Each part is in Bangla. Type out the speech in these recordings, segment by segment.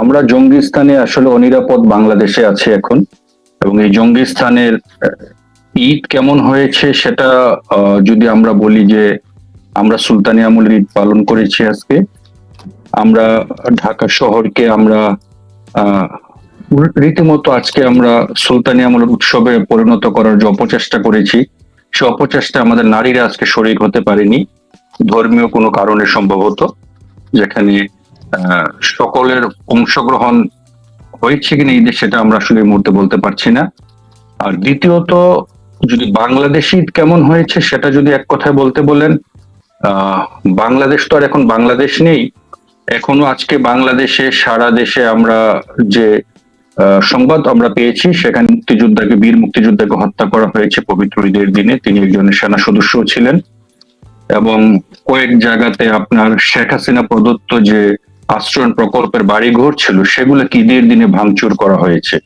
আমরা জঙ্গিস্তানে আসলে অনিরাপদ বাংলাদেশে আছি এখন, এবং এই জঙ্গিস্তানের ঈদ কেমন হয়েছে সেটা যদি আমরা বলি যে আমরা সুলতানি আমলের ঈদ পালন করেছি আজকে, আমরা ঢাকা শহরকে আমরা রীতিমতো আজকে আমরা সুলতানি আমলের উৎসবে পরিণত করার যে অপচেষ্টা করেছি, সে অপচেষ্টা আমাদের নারীরা আজকে শরিক হতে পারেনি, ধর্মীয় কোনো কারণে সম্ভবত, যেখানে সকলের অংশগ্রহণ হয়েছে কিনা ঈদে সেটা আমরা আসলে এই মুহূর্তে বলতে পারছি না। আর দ্বিতীয়ত, যদি বাংলাদেশ ঈদ কেমন হয়েছে, সেটা যদি এক কথায় বলতে বলেন বাংলাদেশ তো আর এখন বাংলাদেশ নেই। এখনও আজকে বাংলাদেশে, সারা দেশে আমরা যে সংবাদ আমরা পেয়েছি, সেখানে মুক্তিযোদ্ধাকে, বীর মুক্তিযোদ্ধাকে হত্যা করা হয়েছে পবিত্র ঈদের দিনে। তিনি একজন সেনা সদস্য ছিলেন। এবং কয়েক জায়গাতে আপনার শেখ হাসিনা প্রদত্ত যে আশ্রয়ণ প্রকল্পের বাড়িঘর ছিল, সেগুলো কি ঈদের দিনে ভাঙচুর করা হয়েছে?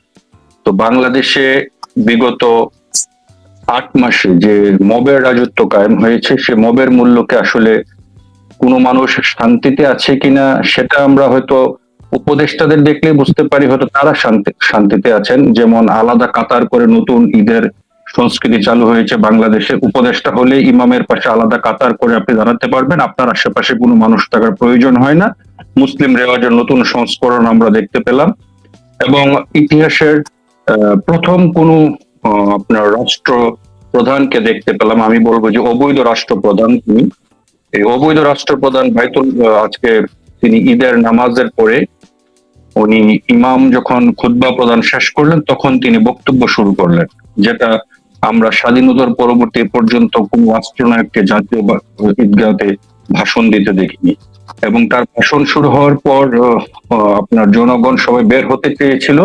তো বাংলাদেশে বিগত আট মাসে যে মবের রাজত্ব কায়েম হয়েছে, সে মবের মূল্যকে আসলে কোনো মানুষ শান্তিতে আছে কিনা, সেটা আমরা হয়তো উপদেষ্টাদের দেখলে বুঝতে পারি, হয়তো তারা শান্তি, শান্তিতে আছেন। যেমন আলাদা কাতার করে নতুন ঈদের সংস্কৃতি চালু হয়েছে বাংলাদেশে, উপদেষ্টা হলে ইমামের পাশে আলাদা কাতার করে আপনি দাঁড়াতে পারবেন, আপনার আশেপাশে কোনো মানুষ থাকার প্রয়োজন হয় না। মুসলিম রেওয়াজের নতুন সংস্করণ আমরা দেখতে পেলাম। এবং ইতিহাসের প্রথম কোন আপনার রাষ্ট্র প্রধানকে দেখতে পেলাম। আমি বলব যে অবৈধ রাষ্ট্রপ্রধান তিনি। এই অবৈধ রাষ্ট্রপ্রধান বাইতুল আজকে তিনি ঈদের নামাজের পরে উনি ইমাম যখন খুতবা প্রদান শেষ করলেন, তখন তিনি বক্তব্য শুরু করলেন, যেটা আমরা স্বাধীনতার পরবর্তী পর্যন্ত কোন রাষ্ট্রনায়ককে জাতীয় ঈদগাহতে ভাষণ দিতে দেখিনি। এবং তার ভাষণ শুরু হওয়ার পর আপনার জনগণ সবাই বের হতে চেয়েছিল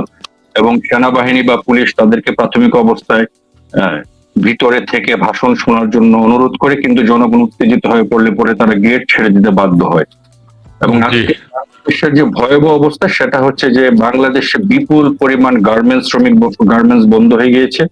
এবং সেনাবাহিনী বা পুলিশ তাদেরকে প্রাথমিক অবস্থায় আহ, ভিতরে থেকে ভাষণ শোনার জন্য অনুরোধ করে কিন্তু জনগণ উত্তেজিত হয়ে পড়লে পরে তারা গেট ছেড়ে দিতে বাধ্য হয় এবং। আজকে বাংলাদেশের যে ভয়াবহ অবস্থা সেটা হচ্ছে যে বাংলাদেশে বিপুল পরিমাণ গার্মেন্টস শ্রমিক গার্মেন্টস বন্ধ হয়ে গিয়েছে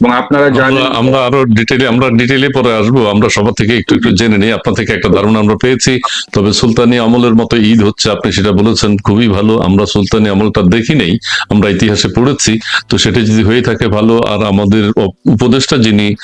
এবং আপনারা জানেন আমরা- আরও ডিটেলে আমরা ডিটেলে পরে আসব। আমরা সবার থেকে একটু একটু জেনে নিই। আপনার থেকে একটা ধারণা আমরা পেয়েছি। তবে সুলতানি আমলের মতো ঈদ হচ্ছে আপনি সেটা বলেছেন খুবই ভালো। আমরা সুলতানি আমলটা দেখি নেই আমরা ইতিহাসে পড়েছি। তো সেটা যদি হয়ে থাকে ভালো আর আমাদের উপদেষ্টা যিনি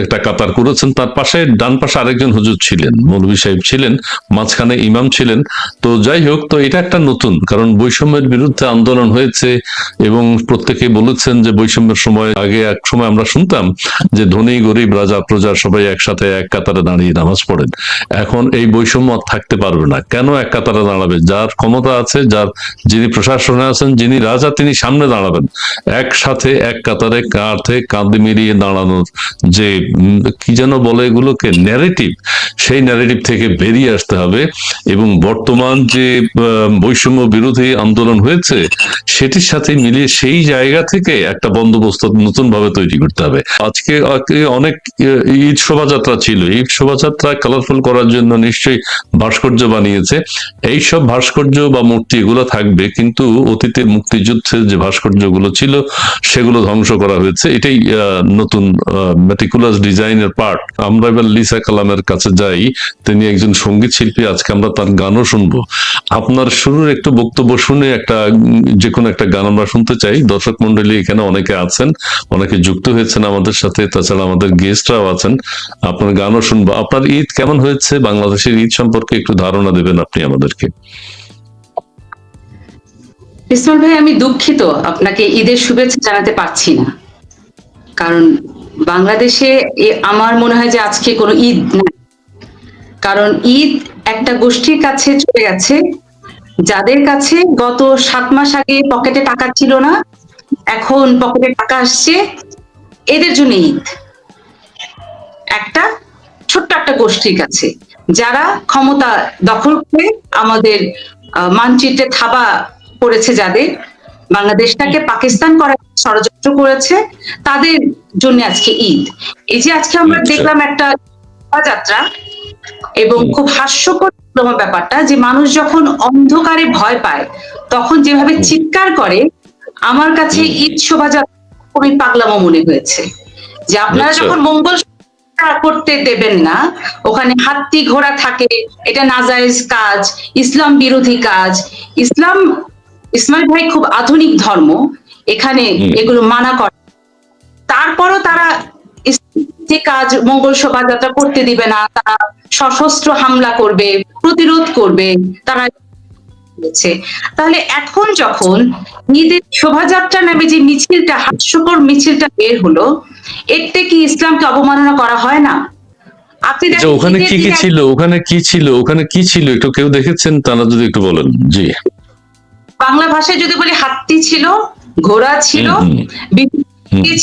একটা কাতার করেছেন তার পাশে ডান পাশে আরেকজন হুজুর ছিলেন মৌলভী সাহেব ছিলেন মাঝখানে ইমাম ছিলেন। তো যাই হোক তো এটা একটা নতুন কারণ বৈষম্যের বিরুদ্ধে আন্দোলন হয়েছে এবং প্রত্যেকে বলেছেন যে বৈষম্যের সময় আগে এক সময় আমরা শুনতাম যে ধনী, গরিব, রাজা, প্রজা সবাই একসাথে এক কাতারে দাঁড়িয়ে নামাজ পড়েন। এখন এই বৈষম্য থাকতে পারবে না। কেন এক কাতারে দাঁড়াবে? যার ক্ষমতা আছে, যার যিনি প্রশাসনে আছেন, যিনি রাজা, তিনি সামনে দাঁড়াবেন। একসাথে এক কাতারে কাঁধে কাঁধে মিলিয়ে দাঁড়ানোর যে কি যেন বলে এগুলোকে ন্যারেটিভ সেই ন্যারেটিভ থেকে বেরিয়ে আসতে হবে। এবং বর্তমান যে বৈষম্য বিরোধী আন্দোলন হয়েছে, সেটির সাথে মিলিয়ে সেই জায়গা থেকে একটা বন্দোবস্ত নতুন ভাবে তৈরি করতে হবে। আজকে অনেক ঈদ শোভাযাত্রা ছিল। ঈদ শোভাযাত্রা কালারফুল করার জন্য নিশ্চয়ই ভাস্কর্য বানিয়েছে। এইসব ভাস্কর্য বা মূর্তি এগুলো থাকবে, কিন্তু অতীতের মুক্তিযুদ্ধের যে ভাস্কর্যগুলো ছিল, সেগুলো ধ্বংস করা হয়েছে। এটাই নতুন মেটিকুলাস ডিজাইনের পার্ট আমরা এবার লিসা কালামের কাছে যাই। তিনি একজন সংগীত শিল্পী। আজকে আমরা তার গানও শুনব। আপনার শুরুর একটু বক্তব্য শুনে একটা যে কোনো একটা গান আমরা শুনতে চাই। দর্শক মন্ডলী এখানে অনেকে আছেন, অনেকে যুক্ত হয়েছেন আমাদের সাথে, তাছাড়া আমাদের গেস্টরাও আছেন। আপনার গানও শুনব। আপনার ঈদ কেমন হয়েছে? বাংলাদেশের ঈদ সম্পর্কে একটু ধারণা দেবেন আপনি আমাদেরকে। ইসমাল ভাই, আমি দুঃখিত। আপনাকে ঈদের শুভেচ্ছা জানাতে পারছি না। কারণ বাংলাদেশে আমার মনে হয় যে আজকে কোনো ঈদ নাই কারণ ঈদ একটা গোষ্ঠীর কাছে চলে গেছে। যাদের কাছে গত সাত মাস আগে পকেটে টাকা ছিল না, এখন পকেটে টাকা আসছে। এদের জন্য ঈদ একটা ছোট্ট একটা গোষ্ঠীর কাছে। যারা ক্ষমতা দখল করে আমাদের মানচিত্রে থাবা করেছে যাদের বাংলাদেশটাকে পাকিস্তান করার ষড়যন্ত্র করেছে তাদের জন্য আজকে ঈদ। এই যে আজকে আমরা আচ্ছা। দেখলাম একটা শোভাযাত্রা এবং খুব হাস্যকর ব্যাপারটা যে মানুষ যখন অন্ধকারে ভয় পায় তখন যেভাবে চিৎকার করে আমার কাছে ঈদ শোভাযাত্রা খুবই পাগলামো মনে হয়েছে। যে আপনারা আচ্ছা। যখন মঙ্গল করতে দেবেন না ওখানে হাত্তি ঘোড়া থাকে এটা নাজায়েজ কাজ ইসলাম বিরোধী কাজ। ইসলাম ইসমাইল ভাই খুব আধুনিক ধর্ম এখানে এগুলো মানা করে। তারপরও তারা যে কাজ মঙ্গল শোভাযাত্রা করতে দিবে না তারা সশস্ত্র হামলা করবে প্রতিরোধ করবে তারা বলেছে। তাহলে এখন যখন ঈদের শোভাযাত্রা নামে যে মিছিলটা হাস্যকর মিছিলটা বের হলো এতে কি ইসলামকে অবমাননা করা হয় না? ওখানে কি কি ছিল ওখানে কি ছিল ওখানে কি ছিল একটু কেউ দেখেছেন? তারা যদি একটু বলেন। জি। বাংলা ভাষায় যদি বলি হাতি ছিল ঘোড়া ছিল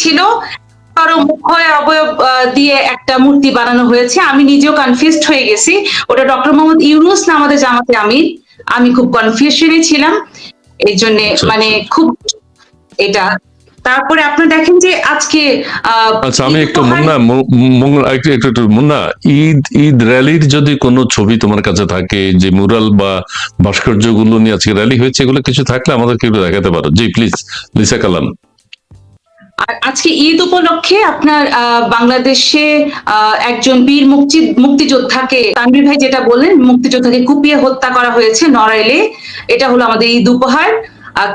ছিল কারও অবয়ব দিয়ে একটা মূর্তি বানানো হয়েছে। আমি নিজেও কনফিউজড হয়ে গেছি। ওটা ডক্টর মোহাম্মদ ইউনুস না আমাদের জামাতে আমির? আমি খুব কনফিউশনে ছিলাম এই জন্য আচ্ছা, মানে খুব এটা। তারপরে আপনি দেখেন যে আজকে আচ্ছা আমি একটু মুন্না একটু একটু মুন্না ঈদ ঈদ র্যালির যদি কোনো ছবি তোমার কাছে থাকে যে মুরাল বা ভাস্কর্যগুলো নিয়ে আজকে র্যালি হয়েছে এগুলো কিছু থাকলে আমাদেরকে একটু দেখাতে পারো। জি প্লিজ লিসা কালাম। আজকে ঈদ উপলক্ষে আপনার আহ, বাংলাদেশে একজন বীর মুক্তি মুক্তিযোদ্ধাকে তানভীর ভাই যেটা বললেন মুক্তিযোদ্ধাকে কুপিয়ে হত্যা করা হয়েছে নড়াইলে। এটা হলো আমাদের ঈদ উপহার।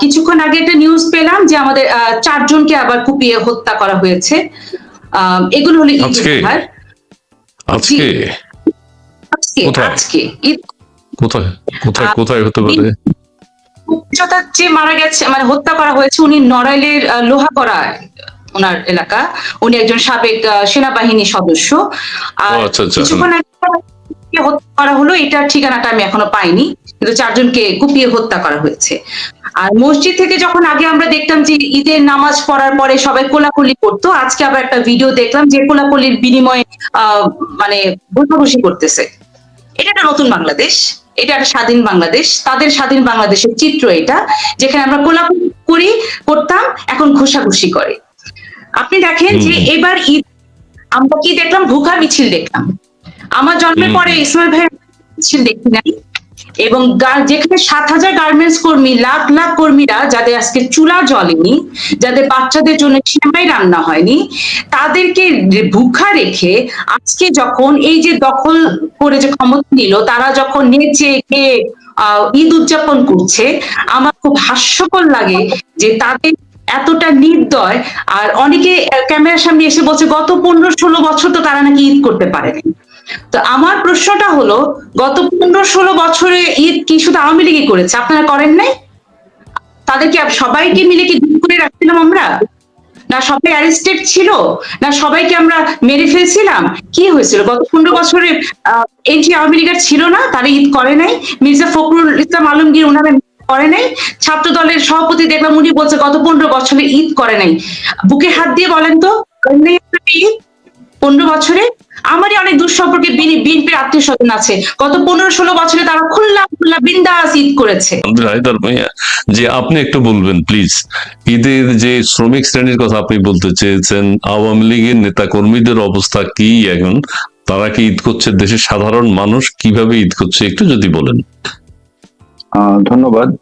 কিছুক্ষণ আগে একটা নিউজ পেলাম যে আমাদের আহ, চারজনকে আবার কুপিয়ে হত্যা করা হয়েছে। আহ, এগুলো হলো ঈদ উপহার। আজকে? আজকে? আজকে। ঈদ কোথায়? কোথায় কোথায় হতে পারে? মুক্তিযোদ্ধা যে মারা গেছে মানে হত্যা করা হয়েছে উনি নড়াইলের আহ, লোহাগড়া ওনার এলাকা। উনি একজন সাবেক সেনাবাহিনী সদস্য। আর আচ্ছা, আচ্ছা, কিছুক্ষণ হত্যা করা হলো এটার ঠিকানাটা আমি এখনও পাইনি কিন্তু চারজনকে কুপিয়ে হত্যা করা হয়েছে। আর মসজিদ থেকে যখন আগে আমরা দেখতাম যে ঈদের নামাজ পড়ার পরে সবাই কোলাকুলি করতো আজকে আবার একটা ভিডিও দেখলাম যে কোলাকুলির বিনিময়ে আহ মানে বসাবসি করতেছে। এটা একটা নতুন বাংলাদেশ। এটা একটা স্বাধীন বাংলাদেশ। তাদের স্বাধীন বাংলাদেশের চিত্র এটা যেখানে আমরা কোলাকুলি করি করতাম এখন ঘুষাঘুষি করে। আপনি দেখেন যে এবার ঈদ আমরা কি দেখলাম? ভুখা মিছিল দেখলাম। আমার জন্মের পরে ইসমাইল ভাই মিছিল দেখি নাই। এবং যেখানে সাত হাজার গার্মেন্টস কর্মী, লাখ লাখ কর্মীরা যাদের আজকে চুলা জ্বলেনি, যাদের বাচ্চাদের জন্য সেমাই রান্না হয়নি, তাদেরকে ভুখা রেখে আজকে যখন এই যে দখল করে যে ক্ষমতা নিল, তারা যখন নেচে খেয়ে ঈদ উদযাপন করছে, আমার খুব হাস্যকর লাগে যে তাদের এতটা নির্দয় আর অনেকে ক্যামেরার সামনে এসে বলছে, গত পনেরো ষোলো বছর তো তারা নাকি ঈদ করতে পারেনি। তো আমার প্রশ্নটা হলো, গত পনেরো ষোলো বছরে ঈদ কি শুধু আওয়ামী লীগই করেছে? আপনারা করেন নাই? তাদেরকে সবাইকে মিলে কি গুম করে রাখছিলাম আমরা? না সবাই অ্যারেস্টেড ছিল? না সবাইকে আমরা মেরে ফেলছিলাম? কি হয়েছিল? গত পনেরো বছরে এনটি আওয়ামী লীগের ছিল না, তারা ঈদ করে নাই? মির্জা ফখরুল ইসলাম আলমগীর ওনারা করে নাই? ছাত্র দলের সভাপতি দেখলাম উনি বলছে, গত পনেরো বছরে ঈদ করে নাই। বুকে হাত দিয়ে বলেন তো পনেরো বছরে? আমারই অনেক দূর সম্পর্কে বিএনপির আত্মীয় স্বজন আছে। গত পনেরো ষোলো বছরে তারা খুল্লা খুল্লা বিন্দাস ঈদ করেছে। হায়দার ভাইয়া যে আপনি একটু বলবেন প্লিজ ঈদের যে শ্রমিক শ্রেণির কথা আপনি বলতে চেয়েছেন আওয়ামী লীগের নেতা কর্মীদের অবস্থা কি এখন? তারা কি ঈদ করছে? দেশের সাধারণ মানুষ কীভাবে ঈদ করছে? একটু যদি বলেন। আহ, ধন্যবাদ।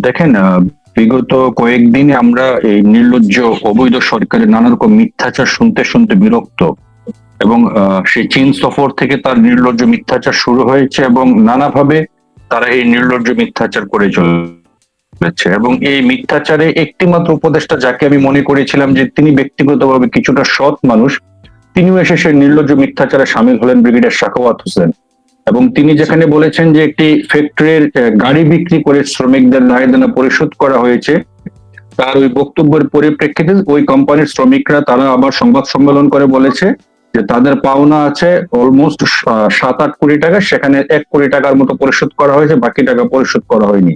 দেখেন আহ, বিগত কয়েকদিনে আমরা এই নির্লজ্জ অবৈধ সরকারের নানা রকম মিথ্যাচার শুনতে শুনতে বিরক্ত। এবং সেই চীন সফর থেকে তার নির্লজ্জ মিথ্যাচার শুরু হয়েছে এবং নানাভাবে তারা এই নির্লজ্জ মিথ্যাচার করে চলেছে। এবং এই মিথ্যাচারে একটি মাত্র উপদেষ্টা যাকে আমি মনে করেছিলাম যে তিনি ব্যক্তিগতভাবে কিছুটা সৎ মানুষ, তিনিও এসে সেই নির্লজ্জ মিথ্যাচারে সামিল হলেন ব্রিগেডিয়ার শাখাওয়াত হোসেন। এবং তিনি যেখানে বলেছেন যে একটি ফ্যাক্টরির গাড়ি বিক্রি করে শ্রমিকদের দায়দানা পরিশোধ করা হয়েছে, তার ওই বক্তব্যের পরিপ্রেক্ষিতে ওই কোম্পানির শ্রমিকরা তারা আবার সংবাদ সম্মেলন করে বলেছে যে তাদের পাওনা আছে অলমোস্ট সাত আট কোটি টাকা, সেখানে এক কোটি টাকার মতো পরিশোধ করা হয়েছে, বাকি টাকা পরিশোধ করা হয়নি।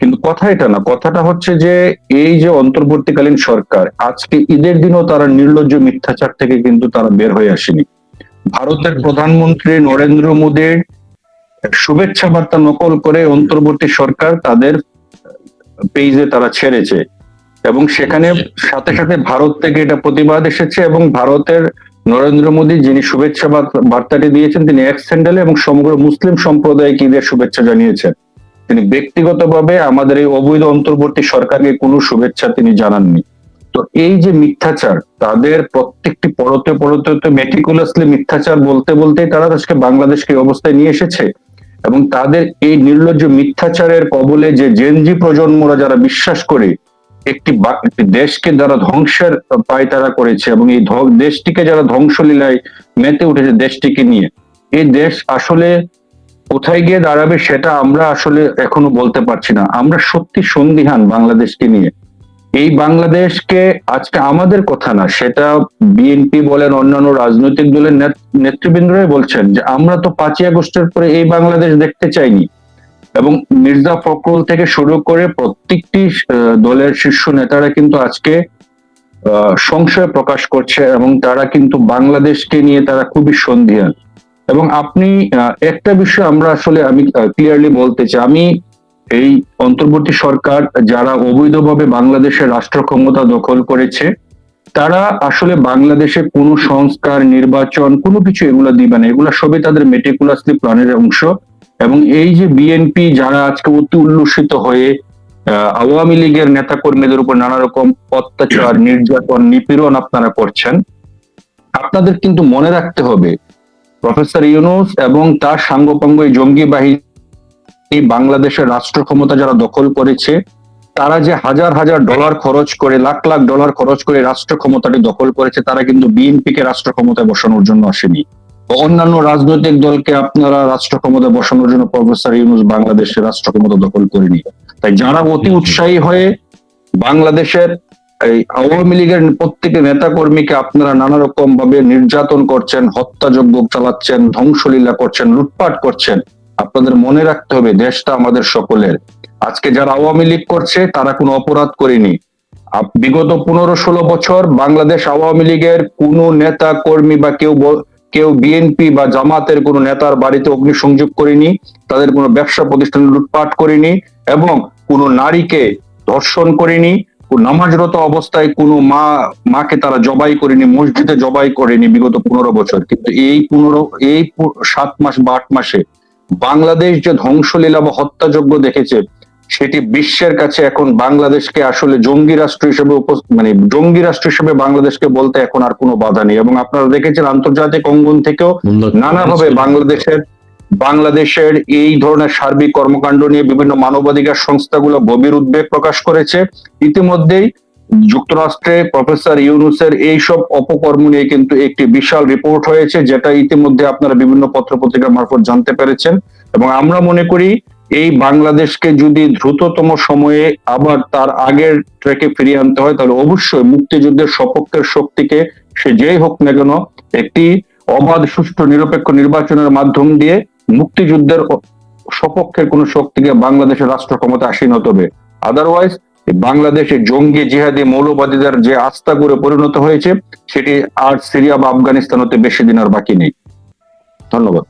কিন্তু কথা এটা না, কথাটা হচ্ছে যে এই যে অন্তর্বর্তীকালীন সরকার, আজকে ঈদের দিনও তারা নির্লজ্জ মিথ্যাচার থেকে কিন্তু তারা বের হয়ে আসেনি। ভারতের প্রধানমন্ত্রী নরেন্দ্র মোদীর শুভেচ্ছা বার্তা নকল করে অন্তর্বর্তী সরকার তাদের পেজে তারা ছেড়েছে। এবং সেখানে সাথে সাথে ভারত থেকে এটা প্রতিবাদ এসেছে এবং ভারতের নরেন্দ্র মোদী, যিনি শুভেচ্ছা বার্তা- বার্তাটি দিয়েছেন, তিনি এক স্যান্ডেলে এবং সমগ্র মুসলিম সম্প্রদায়কে ঈদের শুভেচ্ছা জানিয়েছেন। তিনি ব্যক্তিগতভাবে আমাদের এই অবৈধ অন্তর্বর্তী সরকারকে কোনো শুভেচ্ছা তিনি জানাননি। তো এই যে মিথ্যাচার, তাদের প্রত্যেকটি পরতে পরতে মেটিকুলাসলি মিথ্যাচার বলতে বলতেই তারা আজকে বাংলাদেশকে অবস্থায় নিয়ে এসেছে এবং তাদের এই নির্লজ্জ মিথ্যাচারের কবলে যে জেনজি প্রজন্মরা যারা বিশ্বাস করে একটি দেশকে যারা ধ্বংসের পায় তারা করেছে এবং এই দেশটিকে যারা ধ্বংসলীলায় মেতে উঠেছে দেশটিকে নিয়ে, এই দেশ আসলে কোথায় গিয়ে দাঁড়াবে সেটা আমরা আসলে এখনও বলতে পারছি না। আমরা সত্যি সন্দিহান বাংলাদেশকে নিয়ে। এই বাংলাদেশকে আজকে আমাদের কথা না, সেটা বিএনপি বলেন, অন্যান্য রাজনৈতিক দলের নেত- নেতৃবৃন্দরাই বলছেন যে আমরা তো পাঁচই আগস্টের পরে এই বাংলাদেশ দেখতে চাইনি। এবং মির্জা ফখরুল থেকে শুরু করে প্রত্যেকটি দলের শীর্ষ নেতারা কিন্তু আজকে সংশয় প্রকাশ করছে এবং তারা কিন্তু বাংলাদেশকে নিয়ে তারা খুবই সন্ধিহান। এবং আপনি একটা বিষয় আমরা আসলে আমি ক্লিয়ারলি বলতে চাই। আমি এই অন্তর্বর্তী সরকার যারা অবৈধভাবে বাংলাদেশের রাষ্ট্র ক্ষমতা দখল করেছে, তারা আসলে বাংলাদেশে কোনো সংস্কার, নির্বাচন, কোনো কিছু এগুলো দিবে না। এগুলো সবই তাদের মেটিকুলাসলি প্ল্যানের অংশ। এবং এই যে বিএনপি যারা আজকে অতি উল্লসিত হয়ে আওয়ামী লীগের নেতা কর্মীদের উপর নানা রকম অত্যাচার, নির্যাতন, নিপীড়ন আপনারা করছেন, আপনাদের কিন্তু মনে রাখতে হবে, প্রফেসর ইউনুস এবং তার সাঙ্গপাঙ্গ জঙ্গি বাহিনী বাংলাদেশের রাষ্ট্র ক্ষমতা যারা দখল করেছে, তারা যে হাজার হাজার ডলার খরচ করে, লাখ লাখ ডলার খরচ করে রাষ্ট্র ক্ষমতাটি দখল করেছে, তারা কিন্তু বিএনপি কে রাষ্ট্র ক্ষমতায় বসানোর জন্য আসেনি। অন্যান্য রাজনৈতিক দলকে আপনারা রাষ্ট্র ক্ষমতায় বসানোর জন্য প্রফেসর ইউনুস বাংলাদেশের রাষ্ট্র ক্ষমতা দখল করেনি তাই যারা অতি উৎসাহী হয়ে বাংলাদেশের এই আওয়ামী লীগের প্রত্যেক নেতা কর্মীকে আপনারা নানা রকম ভাবে নির্যাতন করছেন হত্যাযজ্ঞ চালাচ্ছেন ধ্বংসলীলা করছেন লুটপাট করছেন আপনাদের মনে রাখতে হবে দেশটা আমাদের সকলের। আজকে যারা আওয়ামী লীগ করছে তারা কোনো অপরাধ করেনি। বিগত পনেরো ষোলো বছর বাংলাদেশ আওয়ামী লীগের কোন নেতা কর্মী বা কেউ কেউ বিএনপি বা জামাতের কোনো নেতার বাড়িতে অগ্নিসংযোগ করেনি, তাদের কোনো ব্যবসা প্রতিষ্ঠান লুটপাট করেনি এবং কোনো নারীকে ধর্ষণ করেনি নামাজরত অবস্থায় কোনো মা, মাকে তারা জবাই করেনি, মসজিদে জবাই করেনি বিগত পনেরো বছর। কিন্তু এই পনেরো, এই সাত মাস বা আট মাসে বাংলাদেশ যে ধ্বংসলীলা বা হত্যাযজ্ঞ দেখেছে সেটি বিশ্বের কাছে এখন বাংলাদেশকে আসলে জঙ্গি রাষ্ট্র হিসেবে মানে জঙ্গি রাষ্ট্র হিসেবে বাংলাদেশকে বলতে এখন আর কোনো বাধা নেই। এবং আপনারা দেখেছেন আন্তর্জাতিক অঙ্গন থেকেও নানাভাবে বাংলাদেশের বাংলাদেশের এই ধরনের সার্বিক কর্মকাণ্ড নিয়ে বিভিন্ন মানবাধিকার সংস্থাগুলো গভীর উদ্বেগ প্রকাশ করেছে। ইতিমধ্যেই যুক্তরাষ্ট্রে প্রফেসর ইউনুসের এইসব অপকর্ম নিয়ে কিন্তু একটি বিশাল রিপোর্ট হয়েছে যেটা ইতিমধ্যে আপনারা বিভিন্ন পত্রপত্রিকা মারফত জানতে পেরেছেন। এবং আমরা মনে করি এই বাংলাদেশকে যদি দ্রুততম সময়ে আবার তার আগের ট্র্যাকে ফিরিয়ে আনতে হয়, তাহলে অবশ্যই মুক্তিযুদ্ধের সপক্ষের শক্তিকে সে যেই হোক না কেন একটি অবাধ, সুষ্ঠু, নিরপেক্ষ নির্বাচনের মাধ্যম দিয়ে মুক্তিযুদ্ধের সপক্ষের কোন শক্তিকে বাংলাদেশের রাষ্ট্র ক্ষমতা আসীন হতে হবে আদারওয়াইজ বাংলাদেশে জঙ্গি জিহাদি মৌলবাদীদের যে আস্থা করে পরিণত হয়েছে, সেটি আর সিরিয়া বা আফগানিস্তান হতে বেশি দিন আর বাকি নেই। ধন্যবাদ।